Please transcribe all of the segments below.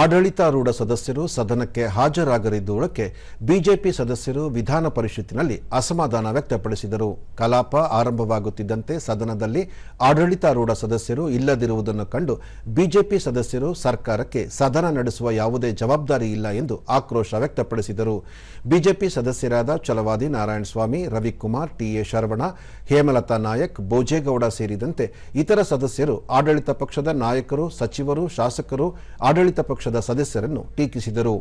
ಆಡಳಿತಾರೂಢ ಸದಸ್ಯರು ಸದನಕ್ಕೆ ಹಾಜರಾಗದಿದ್ದುದಕ್ಕೆ ಬಿಜೆಪಿ ಸದಸ್ಯರು ವಿಧಾನ ಪರಿಷತ್ತಿನಲ್ಲಿ ಅಸಮಾಧಾನ ವ್ಯಕ್ತಪಡಿಸಿದರು. ಕಲಾಪ ಆರಂಭವಾಗುತ್ತಿದ್ದಂತೆ ಸದನದಲ್ಲಿ ಆಡಳಿತಾರೂಢ ಸದಸ್ಯರು ಇಲ್ಲದಿರುವುದನ್ನು ಕಂಡು ಬಿಜೆಪಿ ಸದಸ್ಯರು ಸರ್ಕಾರಕ್ಕೆ ಸದನ ನಡೆಸುವ ಯಾವುದೇ ಜವಾಬ್ದಾರಿ ಇಲ್ಲ ಎಂದು ಆಕ್ರೋಶ ವ್ಯಕ್ತಪಡಿಸಿದರು. ಬಿಜೆಪಿ ಸದಸ್ಯರಾದ ಚಲವಾದಿ ನಾರಾಯಣಸ್ವಾಮಿ, ರವಿಕುಮಾರ್ ಟಿಎ ಶರವಣ, ಹೇಮಲತಾ ನಾಯಕ್ ಬೋಜೇಗೌಡ ಸೇರಿದಂತೆ ಇತರ ಸದಸ್ಯರು ಆಡಳಿತ ಪಕ್ಷದ ನಾಯಕರು, ಸಚಿವರು, ಶಾಸಕರು, ಆಡಳಿತ ಪಕ್ಷದ ಸದಸ್ಯರನ್ನು ಟೀಕಿಸಿದರು.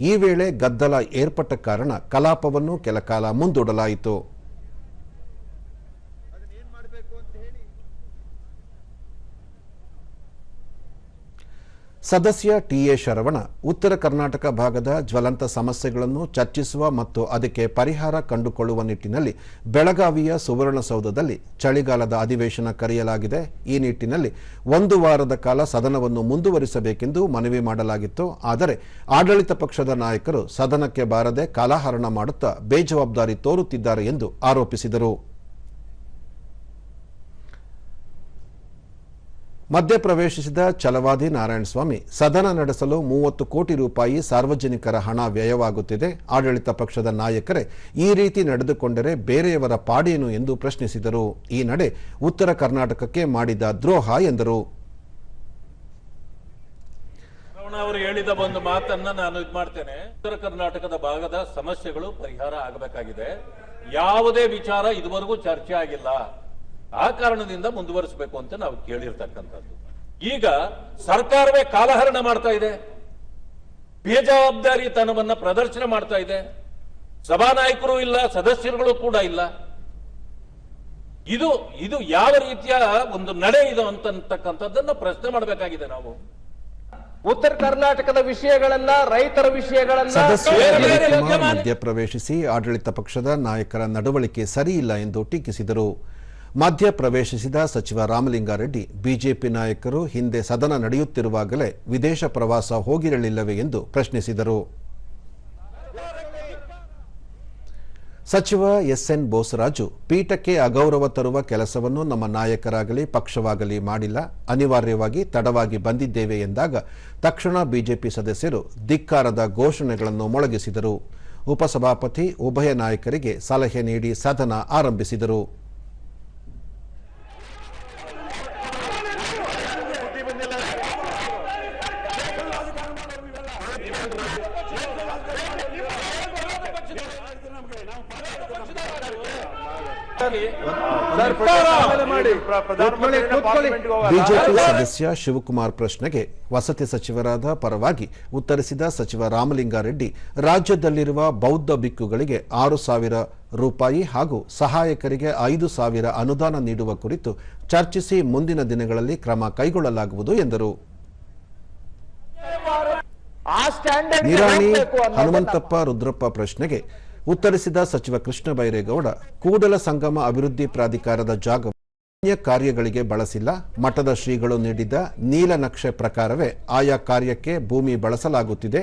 ಈ ವೇಳೆ ಗದ್ದಲ ಏರ್ಪಟ್ಟ ಕಾರಣ ಕಲಾಪವನ್ನು ಕೆಲಕಾಲ ಮುಂದೂಡಲಾಯಿತು. ಸದಸ್ಯ ಟಿಎ ಶರವಣ, ಉತ್ತರ ಕರ್ನಾಟಕ ಭಾಗದ ಜ್ವಲಂತ ಸಮಸ್ಯೆಗಳನ್ನು ಚರ್ಚಿಸುವ ಮತ್ತು ಅದಕ್ಕೆ ಪರಿಹಾರ ಕಂಡುಕೊಳ್ಳುವ ನಿಟ್ಟಿನಲ್ಲಿ ಬೆಳಗಾವಿಯ ಸುವರ್ಣಸೌಧದಲ್ಲಿ ಚಳಿಗಾಲದ ಅಧಿವೇಶನ ಕರೆಯಲಾಗಿದೆ. ಈ ನಿಟ್ಟಿನಲ್ಲಿ ಒಂದು ವಾರದ ಕಾಲ ಸದನವನ್ನು ಮುಂದುವರಿಸಬೇಕೆಂದು ಮನವಿ ಮಾಡಲಾಗಿತ್ತು. ಆದರೆ ಆಡಳಿತ ಪಕ್ಷದ ನಾಯಕರು ಸದನಕ್ಕೆ ಬಾರದೆ ಕಾಲಹರಣ ಮಾಡುತ್ತಾ ಬೇಜವಾಬ್ದಾರಿ ತೋರುತ್ತಿದ್ದಾರೆ ಎಂದು ಆರೋಪಿಸಿದರು. ಮಧ್ಯಪ್ರವೇಶಿಸಿದ ಚಲವಾದಿ ನಾರಾಯಣಸ್ವಾಮಿ ಸದನ ನಡೆಸಲು ಮೂವತ್ತು ಕೋಟಿ ರೂಪಾಯಿ ಸಾರ್ವಜನಿಕರ ಹಣ ವ್ಯಯವಾಗುತ್ತಿದೆ. ಆಡಳಿತ ಪಕ್ಷದ ನಾಯಕರೇ, ಈ ರೀತಿ ನಡೆದುಕೊಂಡರೆ ಬೇರೆಯವರ ಪಾಡೇನು ಎಂದು ಪ್ರಶ್ನಿಸಿದರು. ಈ ನಡೆ ಉತ್ತರ ಕರ್ನಾಟಕಕ್ಕೆ ಮಾಡಿದ ದ್ರೋಹ ಎಂದರು. ಅವರು ಹೇಳಿದ ಒಂದು ಮಾತನ್ನ ನಾನು ಇದು ಮಾಡ್ತೇನೆ. ಉತ್ತರ ಕರ್ನಾಟಕದ ಭಾಗದ ಸಮಸ್ಯೆಗಳು ಪರಿಹಾರ ಆಗಬೇಕಾಗಿದೆ. ಯಾವುದೇ ವಿಚಾರ ಇದುವರೆಗೂ ಚರ್ಚೆ ಆಗಿಲ್ಲ. ಕಾರಣದಿಂದ ಮುಂದುವರಿಸಬೇಕು ಅಂತ ನಾವು ಕೇಳಿರ್ತಕ್ಕಂಥದ್ದು. ಈಗ ಸರ್ಕಾರವೇ ಕಾಲಹರಣ ಮಾಡ್ತಾ ಇದೆ. ಬೇಜವಾಬ್ದಾರಿತನವನ್ನ ಪ್ರದರ್ಶನ ಮಾಡ್ತಾ ಇದೆ. ಸಭಾನಾಯಕರು ಇಲ್ಲ ಸದಸ್ಯರುಗಳು ಕೂಡ ಇಲ್ಲ. ಇದು ಇದು ಯಾವ ರೀತಿಯ ಒಂದು ನಡೆ ಇದು ಅಂತಕ್ಕಂಥದ್ದನ್ನು ಪ್ರಶ್ನೆ ಮಾಡಬೇಕಾಗಿದೆ ನಾವು. ಉತ್ತರ ಕರ್ನಾಟಕದ ವಿಷಯಗಳನ್ನ ರೈತರ ವಿಷಯಗಳನ್ನ ಬೇರೆ ಮಧ್ಯಪ್ರವೇಶಿಸಿ ಆಡಳಿತ ಪಕ್ಷದ ನಾಯಕರ ನಡವಳಿಕೆ ಸರಿಯಿಲ್ಲ ಎಂದು ಟೀಕಿಸಿದರು. ಮಧ್ಯಪ್ರವೇಶಿಸಿದ ಸಚಿವ ರಾಮಲಿಂಗಾರೆಡ್ಡಿ, ಬಿಜೆಪಿ ನಾಯಕರು ಹಿಂದೆ ಸದನ ನಡೆಯುತ್ತಿರುವಾಗಲೇ ವಿದೇಶ ಪ್ರವಾಸ ಹೋಗಿರಲಿಲ್ಲವೇ ಎಂದು ಪ್ರಶ್ನಿಸಿದರು. ಸಚಿವ ಎಸ್ಎನ್ ಬೋಸರಾಜು ಪೀಠಕ್ಕೆ ಅಗೌರವ ತರುವ ಕೆಲಸವನ್ನು ನಮ್ಮ ನಾಯಕರಾಗಲಿ ಪಕ್ಷವಾಗಲಿ ಮಾಡಿಲ್ಲ. ಅನಿವಾರ್ಯವಾಗಿ ತಡವಾಗಿ ಬಂದಿದ್ದೇವೆ ಎಂದಾಗ ತಕ್ಷಣ ಬಿಜೆಪಿ ಸದಸ್ಯರು ಧಿಕ್ಕಾರದ ಘೋಷಣೆಗಳನ್ನು ಮೊಳಗಿಸಿದರು. ಉಪಸಭಾಪತಿ, ಉಭಯ ನಾಯಕರಿಗೆ ಸಲಹೆ ನೀಡಿ ಸದನ ಆರಂಭಿಸಿದರು. ಬಿಜೆಪಿ ಸದಸ್ಯ ಶಿವಕುಮಾರ್ ಪ್ರಶ್ನೆಗೆ ವಸತಿ ಸಚಿವರಾದ ಪರವಾಗಿ ಉತ್ತರಿಸಿದ ಸಚಿವ ರಾಮಲಿಂಗಾರೆಡ್ಡಿ ರಾಜ್ಯದಲ್ಲಿರುವ ಬೌದ್ಧ ಬಿಕ್ಕುಗಳಿಗೆ ಆರು ಸಾವಿರ ರೂಪಾಯಿ ಹಾಗೂ ಸಹಾಯಕರಿಗೆ ಐದು ಸಾವಿರ ಅನುದಾನ ನೀಡುವ ಕುರಿತು ಚರ್ಚಿಸಿ ಮುಂದಿನ ದಿನಗಳಲ್ಲಿ ಕ್ರಮ ಕೈಗೊಳ್ಳಲಾಗುವುದು ಎಂದರು. ಆ ಸ್ಟ್ಯಾಂಡರ್ಡ್ ನಿರಾಣಿ ಹನುಮಂತಪ್ಪ ರುದ್ರಪ್ಪ ಪ್ರಶ್ನೆಗೆ ಉತ್ತರಿಸಿದ ಸಚಿವ ಕೃಷ್ಣ ಬೈರೇಗೌಡ, ಕೂಡಲ ಸಂಗಮ ಅಭಿವೃದ್ಧಿ ಪ್ರಾಧಿಕಾರದ ಜಾಗ ಕಾರ್ಯಗಳಿಗೆ ಬಳಸಿಲ್ಲ. ಮಠದ ಶ್ರೀಗಳು ನೀಡಿದ ನೀಲನಕ್ಷೆ ಪ್ರಕಾರವೇ ಆಯಾ ಕಾರ್ಯಕ್ಕೆ ಭೂಮಿ ಬಳಸಲಾಗುತ್ತಿದೆ.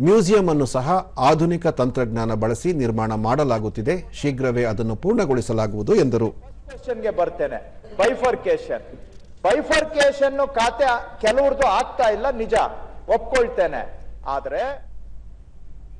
ಮ್ಯೂಸಿಯಂ ಅನ್ನು ಸಹ ಆಧುನಿಕ ತಂತ್ರಜ್ಞಾನ ಬಳಸಿ ನಿರ್ಮಾಣ ಮಾಡಲಾಗುತ್ತಿದೆ. ಶೀಘ್ರವೇ ಅದನ್ನು ಪೂರ್ಣಗೊಳಿಸಲಾಗುವುದು ಎಂದರು. ಬರ್ತೇನೆ. ಬೈಫರ್ಕೇಶನ್ ಬೈಫರ್ಕೇಶನ್ ಖಾತೆ ಕೆಲವ್ರದ್ದು ಆಗ್ತಾ ಇಲ್ಲ, ನಿಜ. ಒಪ್ಕೊಳ್ತೇನೆ. ಆದ್ರೆ